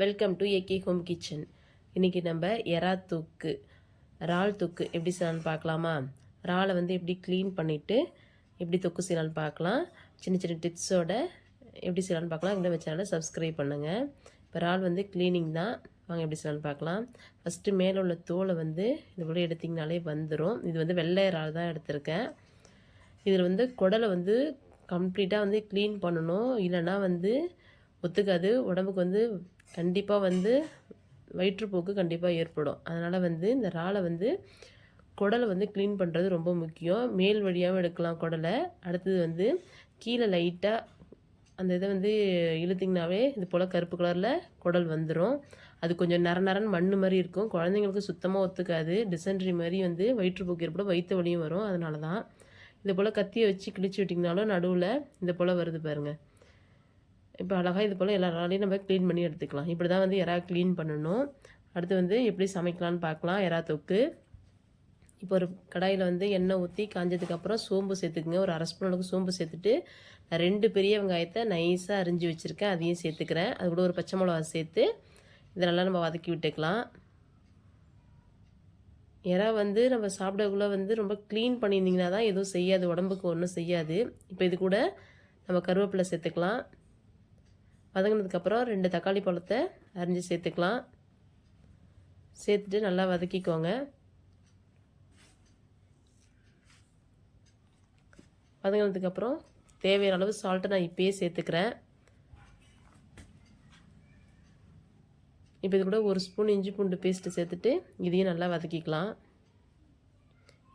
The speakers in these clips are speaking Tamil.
Welcome to AK home kitchen இன்றைக்கி நம்ம எறா தூக்கு இறால் தூக்கு எப்படி செய்யலாம்னு பார்க்கலாமா? இறாலை வந்து எப்படி க்ளீன் பண்ணிவிட்டு எப்படி தொக்கு செய்யலாம்னு பார்க்கலாம். சின்ன சின்ன டிப்ஸோட எப்படி செய்யலாம்னு பார்க்கலாம். இந்த சேனலை சப்ஸ்கிரைப் பண்ணுங்கள் இப்போ இறால் வந்து க்ளீனிங் தான். வாங்க எப்படி செய்யலாம்னு பார்க்கலாம். ஃபஸ்ட்டு மேலே உள்ள தோலை வந்து இது போல் எடுத்திங்கனாலே வந்துடும் இது வந்து வெள்ளை இறால் தான் எடுத்திருக்கேன். இதில் வந்து குடலை வந்து கம்ப்ளீட்டாக வந்து க்ளீன் பண்ணணும். இல்லைன்னா வந்து ஒத்துக்காது. உடம்புக்கு வந்து கண்டிப்பாக வந்து வயிற்றுப்போக்கு கண்டிப்பாக ஏற்படும். அதனால் வந்து இந்த இறாலை வந்து குடலை வந்து க்ளீன் பண்ணுறது ரொம்ப முக்கியம். மேல் வழியாகவும் எடுக்கலாம் குடலை. அடுத்தது வந்து கீழே லைட்டாக அந்த இதை வந்து இழுத்திங்கனாவே இது போல் கருப்பு கலரில் குடல் வந்துடும் அது கொஞ்சம் நர நரன் மண் மாதிரி இருக்கும். குழந்தைங்களுக்கு சுத்தமாக ஒத்துக்காது. டிசென்ட்ரி மாதிரி வந்து வயிற்றுப்போக்கு ஏற்படும். வயிற்று வலியும் வரும். அதனால தான் இது போல் கத்தியை வச்சு கிழிச்சு விட்டிங்கனாலும் நடுவில் இந்த போல் வருது பாருங்கள் இப்போ அழகாக இது போல் எல்லா நாளையும் நம்ம க்ளீன் பண்ணி எடுத்துக்கலாம். இப்படி தான் வந்து எறா க்ளீன் பண்ணணும். அடுத்து வந்து எப்படி சமைக்கலான்னு பார்க்கலாம். எறா தொக்கு. இப்போ ஒரு கடாயில் வந்து எண்ணெய் ஊற்றி காஞ்சதுக்கப்புறம் சோம்பு சேர்த்துக்குங்க. ஒரு அரை ஸ்பூன் அளவுக்கு சோம்பு சேர்த்துட்டு நான் ரெண்டு பெரிய வெங்காயத்தை நைஸாக அரிஞ்சு வச்சுருக்கேன். அதையும் சேர்த்துக்கிறேன். அது கூட ஒரு பச்சை மிளகா சேர்த்து இதை நல்லா நம்ம வதக்கி விட்டுக்கலாம். எறா வந்து நம்ம சாப்பிடக்குள்ளே வந்து ரொம்ப க்ளீன் பண்ணியிருந்தீங்கன்னா தான் எதுவும் செய்யாது. உடம்புக்கு ஒன்றும் செய்யாது. இப்போ இது கூட நம்ம கருவேப்பிலை சேர்த்துக்கலாம். வதங்கினதுக்கப்புறம் ரெண்டு தக்காளி பழத்தை அரிஞ்சு சேர்த்துக்கலாம். சேர்த்துட்டு நல்லா வதக்கிக்கோங்க. வதங்கினதுக்கப்புறம் தேவையான அளவு சால்ட்டை நான் இப்போயே சேர்த்துக்கிறேன். இப்போ இது கூட ஒரு ஸ்பூன் இஞ்சி பூண்டு பேஸ்ட்டு சேர்த்துட்டு இதையும் நல்லா வதக்கிக்கலாம்.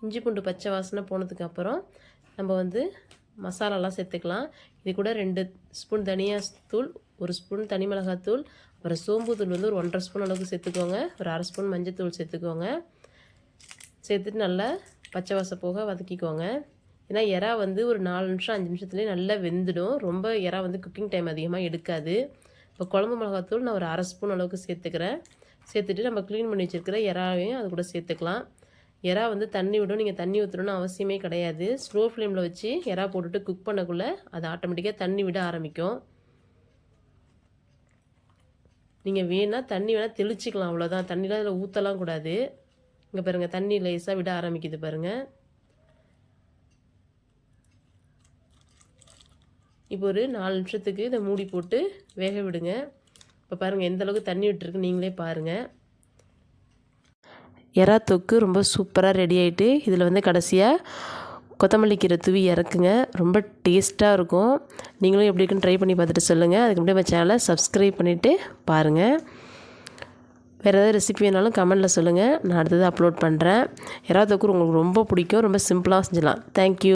இஞ்சி பூண்டு பச்சை வாசனை போனதுக்கப்புறம் நம்ம வந்து மசாலாலாம் சேர்த்துக்கலாம். இது கூட ரெண்டு ஸ்பூன் தனியா தூள் ஒரு ஸ்பூன் தனி மிளகாத்தூள் அப்புறம் சோம்புத்தூள் வந்து ஒரு ஒன்றரை ஸ்பூன் அளவுக்கு சேர்த்துக்கோங்க. ஒரு அரை ஸ்பூன் மஞ்சத்தூள் சேர்த்துக்கோங்க. சேர்த்துட்டு நல்லா பச்சை வாசம் போக வதக்கிக்கோங்க. ஏன்னா எறா வந்து ஒரு நாலு நிமிஷம் அஞ்சு நிமிஷத்துலேயே நல்லா வெந்துடும். ரொம்ப எறா வந்து குக்கிங் டைம் அதிகமாக எடுக்காது. இப்போ குழம்பு மிளகாத்தூள் நான் ஒரு அரை ஸ்பூன் அளவுக்கு சேர்த்துக்கிறேன். சேர்த்துட்டு நம்ம க்ளீன் பண்ணி வச்சுருக்கிற எறாவையும் அது கூட சேர்த்துக்கலாம். எறா வந்து தண்ணி விடும். நீங்கள் தண்ணி ஊற்றணும்னு அவசியமே கிடையாது. ஸ்லோ ஃப்ளேமில் வச்சு எறா போட்டுட்டு குக் பண்ணக்குள்ளே அது ஆட்டோமேட்டிக்காக தண்ணி விட ஆரம்பிக்கும். நீங்கள் வேணால் தண்ணி வேணால் தெளிச்சிக்கலாம் அவ்வளோதான் தண்ணிலாம் அதில் ஊற்றலாம் கூடாது. இங்கே பாருங்கள் தண்ணி லேஸாக விட ஆரம்பிக்குது பாருங்கள் இப்போ ஒரு நாலு நிமிஷத்துக்கு இதை மூடி போட்டு வேக விடுங்க. இப்போ பாருங்கள் எந்த அளவுக்கு தண்ணி விட்டுருக்கு நீங்களே பாருங்கள் எறா தொக்கு ரொம்ப சூப்பராக ரெடி ஆகிட்டு இதில் வந்து கடைசியாக கொத்தமல்லி கீரை தூவி இறக்குங்க. ரொம்ப டேஸ்ட்டாக இருக்கும். நீங்களும் எப்படி இருக்குன்னு ட்ரை பண்ணி பார்த்துட்டு சொல்லுங்கள் அதுக்கு முன்னாடி நம்ம சேனலை சப்ஸ்கிரைப் பண்ணிவிட்டு பாருங்கள் வேறு ஏதாவது ரெசிபி வேணாலும் கமெண்ட்டில் சொல்லுங்கள் நான் அடுத்தது அப்லோட் பண்ணுறேன் யாராவது உங்களுக்கு ரொம்ப பிடிக்கும் ரொம்ப சிம்பிளாக செஞ்சிடலாம். தேங்க்யூ